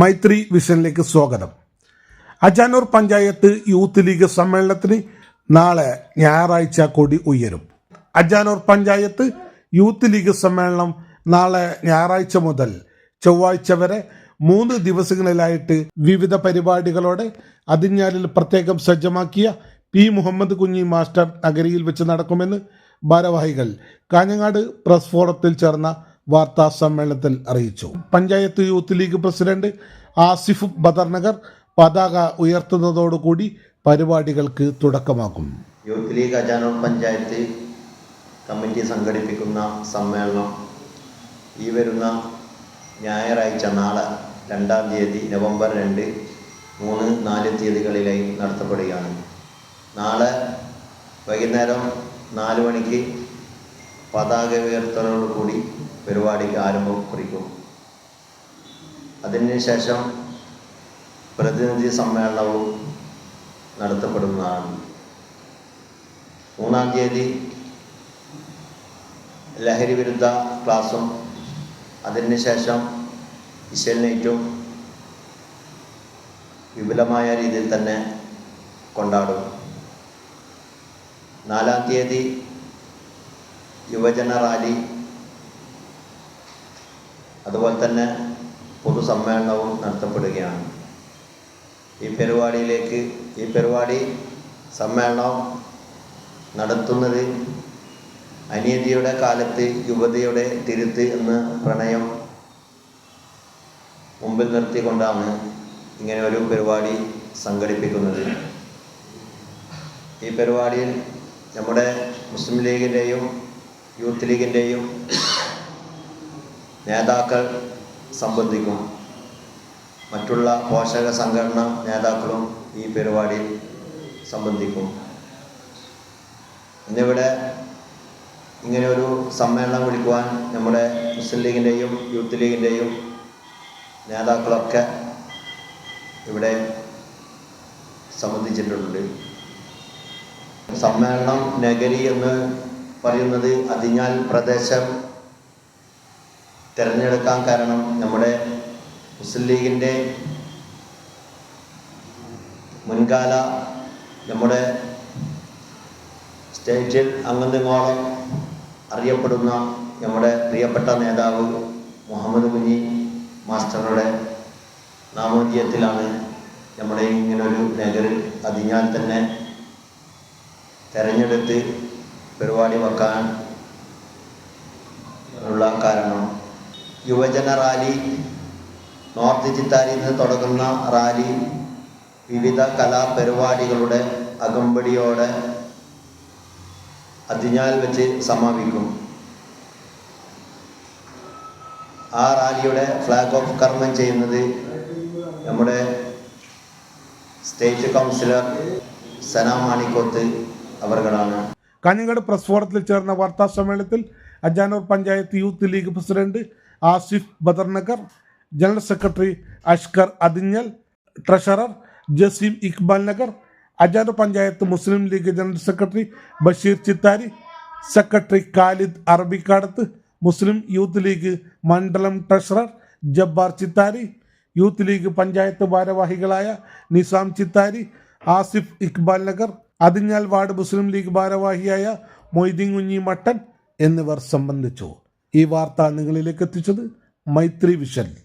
മൈത്രി വിഷനിലേക്ക് സ്വാഗതം. Ajanur panchayat youth league സമ്മേളനത്തിന് നാളെ ഞായറാഴ്ച കൊടി ഉയരും. അജാനൂർ പഞ്ചായത്ത് യൂത്ത് ലീഗ് സമ്മേളനം നാളെ ഞായറാഴ്ച മുതൽ ചൊവ്വാഴ്ച വരെ മൂന്ന് ദിവസങ്ങളിലായിട്ട് വിവിധ പരിപാടികളോടെ അതിഞ്ഞാലിൽ പ്രത്യേകം സജ്ജമാക്കിയ പി മുഹമ്മദ് കുഞ്ഞി മാസ്റ്റർ നഗരിയിൽ വെച്ച് നടക്കുമെന്ന് ഭാരവാഹികൾ കാഞ്ഞങ്ങാട് പ്രസ് ഫോറത്തിൽ ചേർന്ന വാർത്താ സമ്മേളനത്തിൽ അറിയിച്ചു. Panchayat youth league president Asif Badarnagar പതാക ഉയർത്തുന്നതോടുകൂടി പരിപാടികൾക്ക് തുടക്കമാകും. Youth league Ajanur panchayat committee സംഘടിപ്പിക്കുന്ന സമ്മേളനം ഈ വരുന്ന ഞായറാഴ്ച നാളെ രണ്ടാം തീയതി നവംബർ രണ്ട് മൂന്ന് നാല് തീയതികളിലായി നടത്തപ്പെടുകയാണ്. നാളെ വൈകുന്നേരം നാല് മണിക്ക് പതാക ഉയർത്തലോടുകൂടി പരിപാടിക്ക് ആരംഭം കുറിക്കും. അതിനുശേഷം പ്രതിനിധി സമ്മേളനവും നടത്തപ്പെടുന്നതാണ്. മൂന്നാം തീയതി ലഹരി വിരുദ്ധ ക്ലാസ്സും അതിനുശേഷം ശേഷം ഇശൽ വിപുലമായ രീതിയിൽ തന്നെ കൊണ്ടാടും. നാലാം തീയതി യുവജന റാലി അതുപോലെ തന്നെ പൊതുസമ്മേളനവും നടത്തപ്പെടുകയാണ്. ഈ പരിപാടിയിലേക്ക് ഈ പരിപാടി സമ്മേളനം നടത്തുന്നത് അനീതിയുടെ കാലത്ത് യുവതിയുടെ തിരുത്ത് എന്ന പ്രണയം മുമ്പിൽ നിർത്തിക്കൊണ്ടാണ് ഇങ്ങനെ ഒരു പരിപാടി സംഘടിപ്പിക്കുന്നത്. ഈ പരിപാടിയിൽ നമ്മുടെ മുസ്ലിം ലീഗിന്റെയും യൂത്ത് ലീഗിന്റെയും നേതാക്കൾ സംബന്ധിക്കും. മറ്റുള്ള പോഷക സംഘടന നേതാക്കളും ഈ പരിപാടിയിൽ സംബന്ധിക്കും. ഇന്നിവിടെ ഇങ്ങനെ ഒരു സമ്മേളനം വിളിക്കുവാൻ നമ്മുടെ മുസ്ലിം ലീഗിന്റെയും യൂത്ത് ലീഗിന്റെയും നേതാക്കളൊക്കെ ഇവിടെ സംബന്ധിച്ചിട്ടുണ്ട്. സമ്മേളനം നഗരി എന്ന് പറയുന്നത് അതിഞ്ഞാൽ പ്രദേശം തിരഞ്ഞെടുക്കാൻ കാരണം നമ്മുടെ മുസ്ലിം ലീഗിന്റെ മുൻകാല നമ്മുടെ സ്റ്റേറ്റിൽ അങ്ങന്തിങ്ങോളം അറിയപ്പെടുന്ന നമ്മുടെ പ്രിയപ്പെട്ട നേതാവ് മുഹമ്മദ് കുഞ്ഞി മാസ്റ്ററുടെ നാമോദ്യത്തിലാണ് നമ്മുടെ ഇങ്ങനൊരു നഗറിൽ അതിഞ്ഞാൽ തന്നെ തെരഞ്ഞെടുത്ത് പരിപാടി വെക്കാൻ ഉള്ള കാരണം. യുവജന റാലി നോർത്ത് ചിത്താരിയിൽ നിന്ന് തുടങ്ങുന്ന റാലി വിവിധ കലാപരിപാടികളുടെ അകമ്പടിയോടെ അതിഞ്ഞാൽ വെച്ച് സമാപിക്കും. ആ റാലിയുടെ ഫ്ലാഗ് ഓഫ് കർമ്മം ചെയ്യുന്നത് നമ്മുടെ സ്റ്റേറ്റ് കൗൺസിലർ സന മാണിക്കോത്ത് അവർകളാണ്. കാഞ്ഞങ്ങാട് പ്രസ് ഫോറത്തിൽ ചേർന്ന വാർത്താ സമ്മേളനത്തിൽ Ajanur panchayat youth league president Asif Badarnagar general secretary Ashkar Athinjal treasurer Jaseem Iqbal Nagar Ajanur panchayat Muslim league general secretary Basheer Chithari secretary Khalid Arabikkadath Muslim youth league മണ്ഡലം treasurer Jabbar Chithari youth league panchayat ഭാരവാഹികളായ Nizam Chithari Asif Iqbal Nagar Athinjal ward മുസ്ലിം league ഭാരവാഹിയായ Moideen Kunhi mutton എന്നിവർ സംബന്ധിച്ചു. ഈ വാർത്ത നിങ്ങളിലേക്ക് എത്തിച്ചത് മൈത്രി vision.